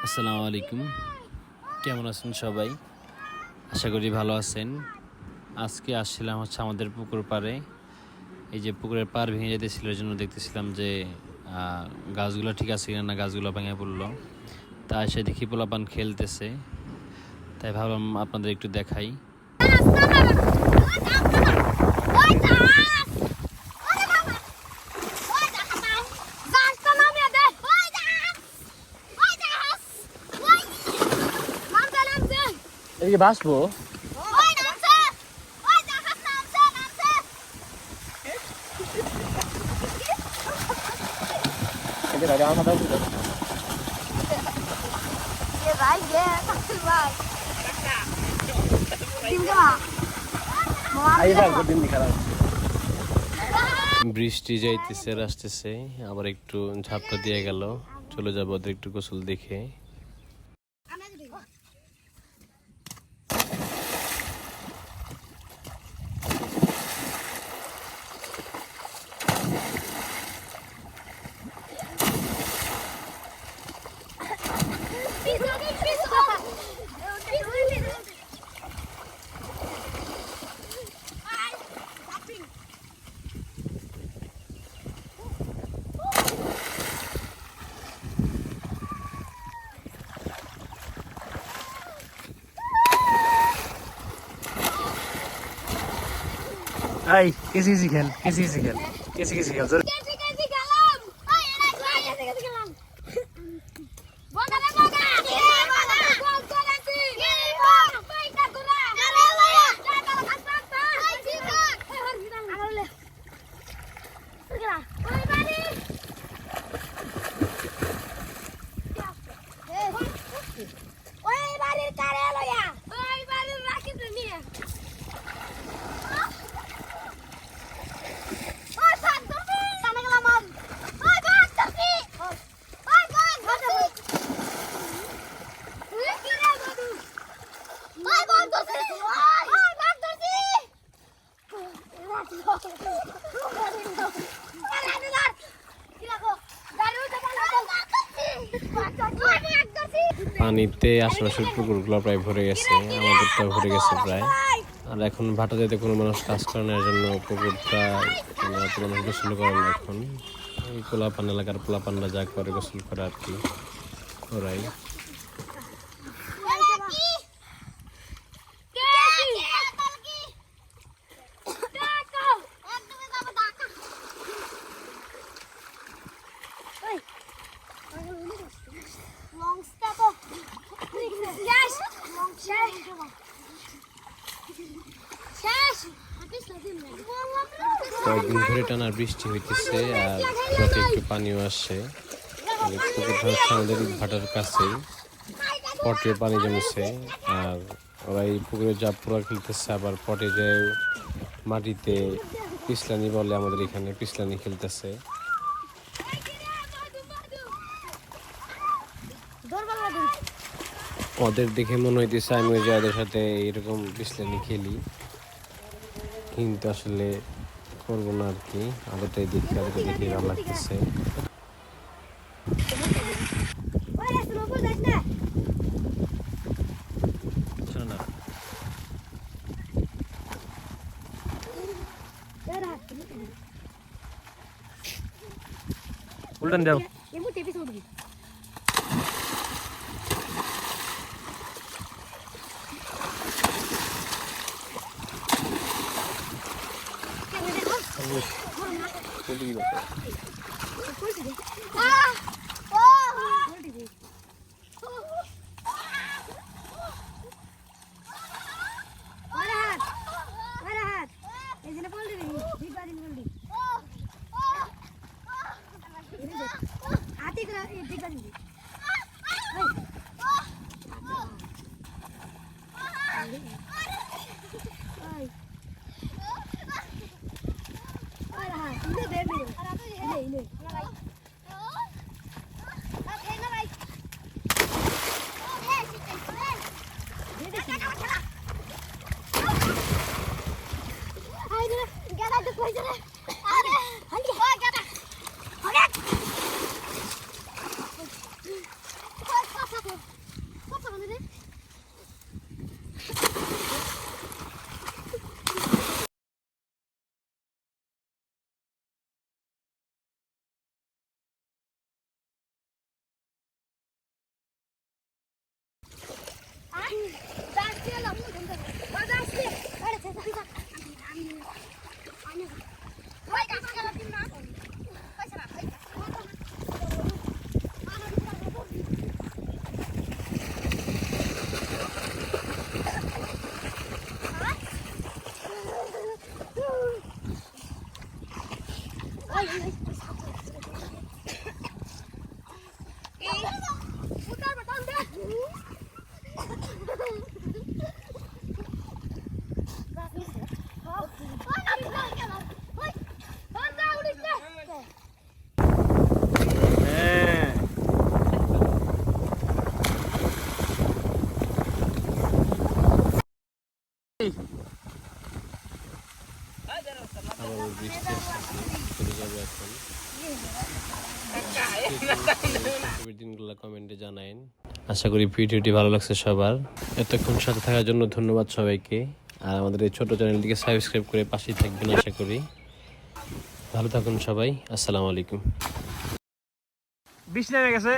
আসসালামু আলাইকুম কেমন আছেন সবাই আশা করি ভালো আছেন আজকে আসছিলাম হচ্ছে আমাদের পুকুর পাড়ে এই যে পুকুরের পাড় ভেঙে যেতেছিল জন্য দেখতেছিলাম যে গাছগুলো ঠিক আছে কিনা না গাছগুলো ভেঙে পড়ল তা এসে দেখি পোলাপান খেলতেছে তাই ভাবলাম আপনাদের একটু দেখাই এদিকে বাসবো। বৃষ্টি যাইতেছে আর আসতেছে। আবার একটু ঝাপটা দিয়ে গেল। চলে যাব ওদের একটু গোসল দেখে। আই কেসি কেসি খেল। কেসি কেসি খেল। কেসি কেসি খেল। পানিতে আশেপাশের পুকুরগুলো প্রায় ভরে গেছে আমাদেরটা ভরে গেছে প্রায়। আর এখন ভাটা যেতে কোনো মানুষ কাজ করে না জন্য পুকুরটা মানে মানুষ গোসল করে না এখন। এই পোলাপান এলাকার পোলাপানরা যা করে গোসল করে আর কি, ওরাই। কয়েকদিন ধরে টানা বৃষ্টি হইতেছে আর যত একটু পানিও আসছে। আমাদের ভাটার কাছেই পটে পানি জমেছে আর ওরা এই পুকুরে যা পুরা খেলতেছে, আবার পটে যে মাটিতে পিছলানি বলে আমাদের এখানে পিছলানি খেলতেছে। ওদের দেখে মনে হইতেছে আমি ওই যে ওদের সাথে এরকম পিছলানি খেলি। কিন্তু আসলে করব না আর কি। ওদেরটাই দেখি ওদেরকে দেখে ভালো লাগতেছে শোনো 時だった。快进来 Hey! আশা করি ভিডিওটি ভালো লাগছে সবার। এতক্ষণ সাথে থাকার জন্য ধন্যবাদ সবাইকে। আর আমাদের এই ছোট চ্যানেলটিকে সাবস্ক্রাইব করে পাশেই থাকবেন আশা করি। ভালো থাকুন সবাই, আসসালামু আলাইকুম। বিশ নেমে গেছে।